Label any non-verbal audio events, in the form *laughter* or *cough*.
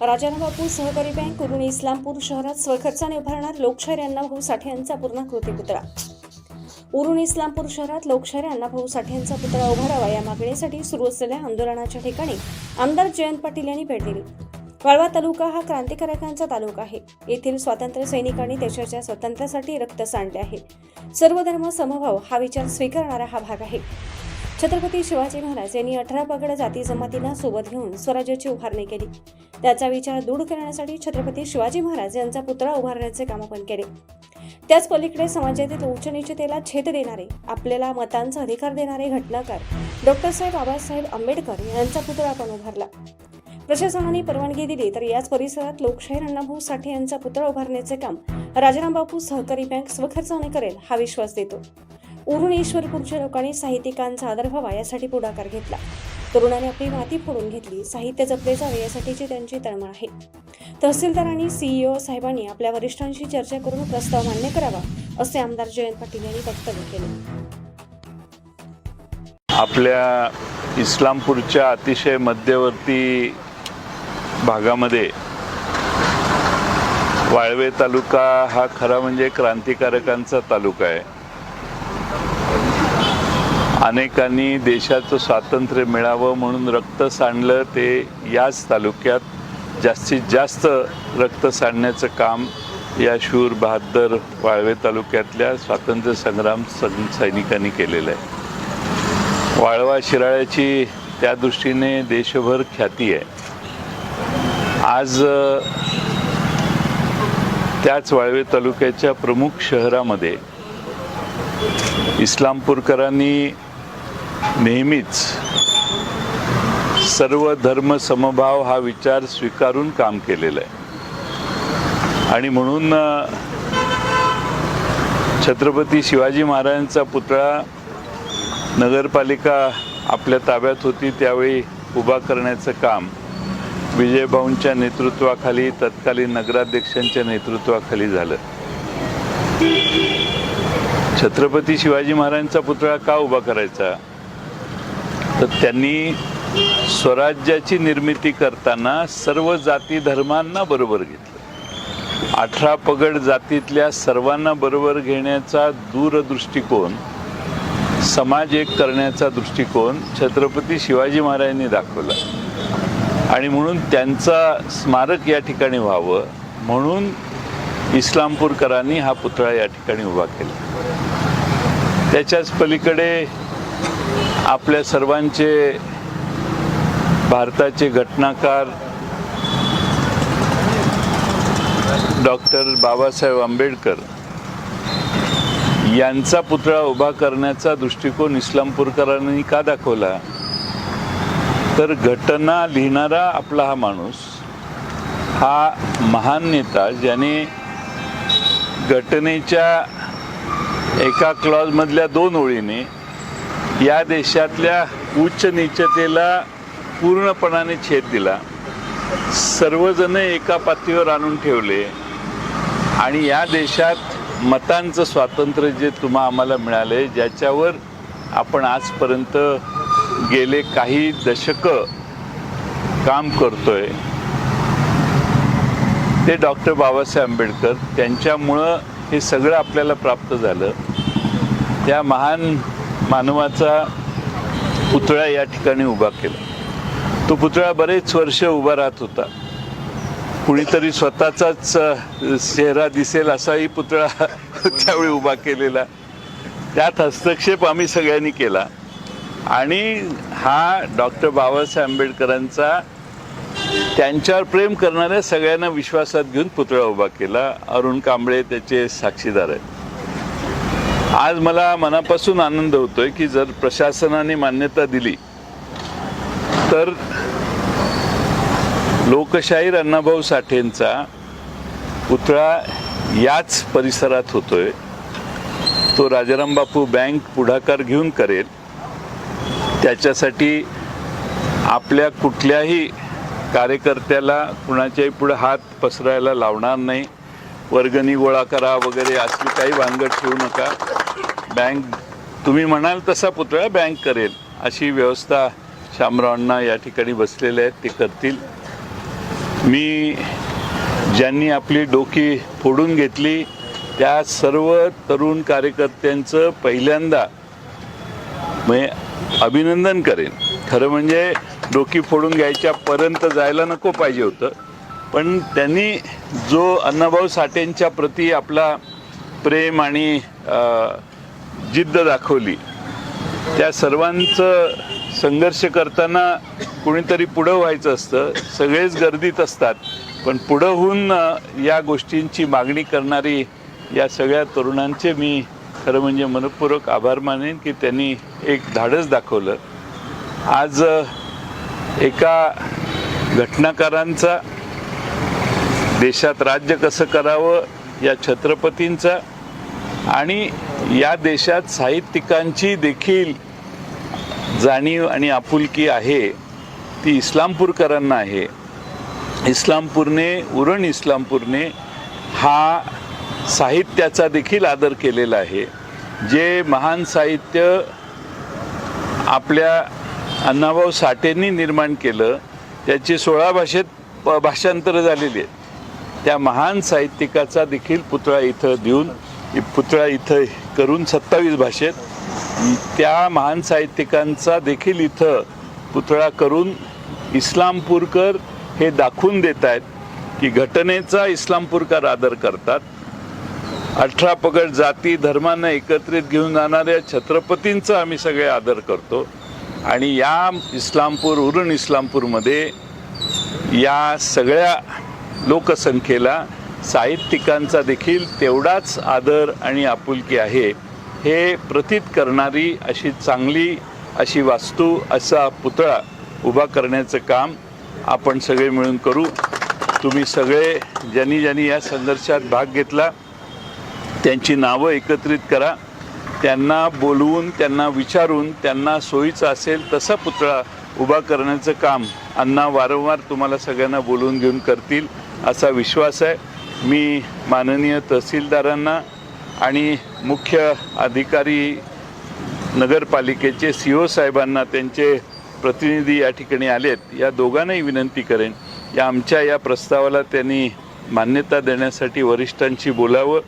राजारामबापू सहकारी बँक उरून इस्लामपूर शहरात स्वखर्चाने उभारणार लोकशाहीर अण्णाभाऊ साठे यांचा पूर्णाकृती पुतळा. उरून इस्लामपूर शहरात लोकशाहीर अण्णाभाऊ साठे यांचा पुतळा उभारावा या मागणीसाठी सुरू असलेल्या आंदोलनाच्या ठिकाणी आमदार जयंत पाटील यांनी भेट दिली. वाळवा तालुका हा क्रांतिकारकांचा तालुका आहे. येथील स्वातंत्र्य सैनिकांनी देशाच्या स्वातंत्र्यासाठी रक्त सांडले आहे. सर्व धर्म समभाव हा विचार स्वीकारणारा हा भाग आहे. छत्रपती शिवाजी महाराज यांनी अठरा पगड जाती जमातींना सोबत घेऊन स्वराज्याची उभारणी केली. त्याचा विचार दूर करण्यासाठी छत्रपती शिवाजी महाराज यांचा पुतळा उभारण्याचे काम आपण केले. त्याच पलीकडे समाजातील उच्चनिचतेला छेद देणारे आपल्याला मतांचा अधिकार देणारे घटनाकार डॉक्टर साहेब बाबासाहेब आंबेडकर यांचा पुतळा आपण उभारला. प्रशासनाने परवानगी दिली तर याच परिसरात लोकशाहीर अण्णाभाऊ साठे यांचा पुतळा उभारण्याचे काम राजाराम बापू सहकारी बँक स्वखर्चाने करेल हा विश्वास देतो. उरून ईश्वरपूरच्या लोकांनी साहित्यिकांचा आदर व्हावा यासाठी पुढाकार घेतला. तरुणाने आपली माती फोडून घेतली. साहित्य जपले जावे यासाठीची त्यांची तळमळ आहे. तहसीलदार आणि सीईओ साहेबांनी आपल्या वरिष्ठांशी चर्चा करून प्रस्ताव मान्य करावा असे आमदार जयंत पाटील यांनी वक्तव्य केले. आपल्या इस्लामपूरच्या अतिशय मध्यवर्ती भागामध्ये वाळवे तालुका हा खरा म्हणजे क्रांतिकारकांचा तालुका आहे. अनेकांनी देशाचं स्वातंत्र्य मिळावं म्हणून रक्त सांडलं ते याच तालुक्यात जास्तीत जास्त रक्त सांडण्याचं काम या शूर बहादर वाळवे तालुक्यातल्या स्वातंत्र्य संग्राम सैनिकांनी केलेलं आहे. वाळवा शिराळ्याची त्या दृष्टीने देशभर ख्याती आहे. आज त्याच वाळवे तालुक्याच्या प्रमुख शहरामध्ये इस्लामपूरकरांनी नेहमीच. सर्व धर्म समभाव हा विचार स्वीकारून काम केलेलं आहे. आणि म्हणून छत्रपती शिवाजी महाराजांचा पुतळा नगरपालिका आपल्या ताब्यात होती त्यावेळी उभा करण्याचं काम विजयभाऊंच्या नेतृत्वाखाली तत्कालीन नगराध्यक्षांच्या नेतृत्वाखाली झालं. छत्रपती शिवाजी महाराजांचा पुतळा का उभा करायचा? तर त्यांनी स्वराज्याची निर्मिती करताना सर्व जाती धर्मांना बरोबर घेतलं. अठरा पगड जातीतल्या सर्वांना बरोबर घेण्याचा दूरदृष्टिकोन समाज एक करण्याचा दृष्टिकोन छत्रपती शिवाजी महाराजांनी दाखवला. आणि म्हणून त्यांचा स्मारक या ठिकाणी व्हावं म्हणून इस्लामपूरकरांनी हा पुतळा या ठिकाणी उभा केला. त्याच्याच पलीकडे आपल्या सर्वांचे भारताचे घटनाकार डॉक्टर बाबासाहेब आंबेडकर यांचा पुतळा उभा करण्याचा दृष्टिकोन इस्लामपूरकरांनी का दाखवला? तर घटना लिहिणारा आपला हा माणूस हा महान नेता ज्याने घटनेच्या एका क्लॉजमधल्या दोन ओळीने या देशातल्या उच्च नीचतेला पूर्णपणाने छेद दिला. सर्वजण एका पातळीवर आणून ठेवले. आणि या देशात मतांचं स्वातंत्र्य जे तुम्हा आम्हाला मिळाले ज्याच्यावर आपण आजपर्यंत गेले काही दशकं काम करतोय. ते डॉक्टर बाबासाहेब आंबेडकर त्यांच्यामुळं हे सगळं आपल्याला प्राप्त झालं. त्या महान मानवाचा पुतळा या ठिकाणी उभा केला. तो पुतळा बरेच वर्ष उभा राहत होता. कुणीतरी स्वतःचाच चेहरा दिसेल असाही पुतळा *laughs* त्यावेळी उभा केलेला. त्यात हस्तक्षेप आम्ही सगळ्यांनी केला. आणि हा डॉक्टर बाबासाहेब आंबेडकरांचा त्यांच्यावर प्रेम करणाऱ्या सगळ्यांना विश्वासात घेऊन पुतळा उभा केला. अरुण कांबळे त्याचे साक्षीदार आहेत. आज मला मनापासून आनंद होतोय की जर प्रशासनाने मान्यता दिली तर लोकशाहीर अण्णाभाऊ साठेंचा पुतळा याच परिसरात होतोय. तो राजाराम बापू बँक पुढाकार घेऊन करेल. त्याच्यासाठी आपल्या कुठल्याही कार्यकर्त्याला कुणाच्याही पुढे हात पसरायला लावणार नाही. वर्गणी गोळा करा वगैरे असली काही भानगड ठेवू नका. बँक तुम्ही म्हणाल तसा पुतळा बँक करेल. अशी व्यवस्था शामरावांना या ठिकाणी बसलेले आहेत ते करतील. मी ज्यांनी आपली डोकी फोडून घेतली त्या सर्व तरुण कार्यकर्त्यांचं पहिल्यांदा म्हणजे अभिनंदन करेन. खरं म्हणजे डोकी फोडून घ्यायच्यापर्यंत जायला नको पाहिजे होतं. पण त्यांनी जो अण्णाभाऊ साठेंच्या प्रती आपला प्रेम आणि जिद्द दाखवली. त्या सर्वांचं संघर्ष करताना कुणीतरी पुढं व्हायचं असतं. सगळेच गर्दीत असतात. पण पुढं होऊन या गोष्टींची मागणी करणारी या सगळ्या तरुणांचे मी खरं म्हणजे मनपूर्वक आभार मानेन की त्यांनी एक धाडस दाखवलं. आज एका घटनाकारांचा देशात राज्य कसं करावं या छत्रपतींचा आणि या देशात साहित्यिकांची देखील जाणीव आणि आपुलकी आहे. ती इस्लामपूरकरांना आहे. इस्लामपूरने उरण इस्लामपूरने हा साहित्याचा देखील आदर केलेला आहे. जे महान साहित्य आपल्या अण्णाभाऊ साठेंनी निर्माण केलं त्याची सोळा भाषेत प- भाषांतरं झालेली आहेत त्या महान साहित्यिकाचा देखील पुतळा इथं देऊन पुतळा इथं करून सत्तावीस भाषेत त्या महान साहित्यिकांचा देखील इथं पुतळा करून इस्लामपूरकर हे दाखवून देत आहेत की घटनेचा इस्लामपूरकर आदर करतात. अठरा पगड जाती धर्मांना एकत्रित घेऊन जाणाऱ्या छत्रपतींचा आम्ही सगळे आदर करतो आणि या इस्लामपूर उरण इस्लामपूरमध्ये या सगळ्या लोकसंख्येला साहित्यिकांचा देखील तेवढाच आदर आणि आपुलकी आहे हे प्रतीत करणारी अशी चांगली अशी वास्तू असा पुतळा उभा करण्याचं काम आपण सगळे मिळून करू. तुम्ही सगळे ज्यांनी ज्यांनी या संघर्षात भाग घेतला त्यांची नावं एकत्रित करा. त्यांना बोलवून त्यांना विचारून त्यांना सोयीचं असेल तसा पुतळा उभा करण्याचं काम अण्णा वारंवार तुम्हाला सगळ्यांना बोलवून घेऊन करतील असा विश्वास आहे. मी माननीय तहसीलदारांना आणि मुख्य अधिकारी नगरपालिकेचे सी ओ साहेबांना त्यांचे प्रतिनिधी या ठिकाणी आलेत या दोघांनाही विनंती करेन. या आमच्या या प्रस्तावाला त्यांनी मान्यता देण्यासाठी वरिष्ठांशी बोलावं.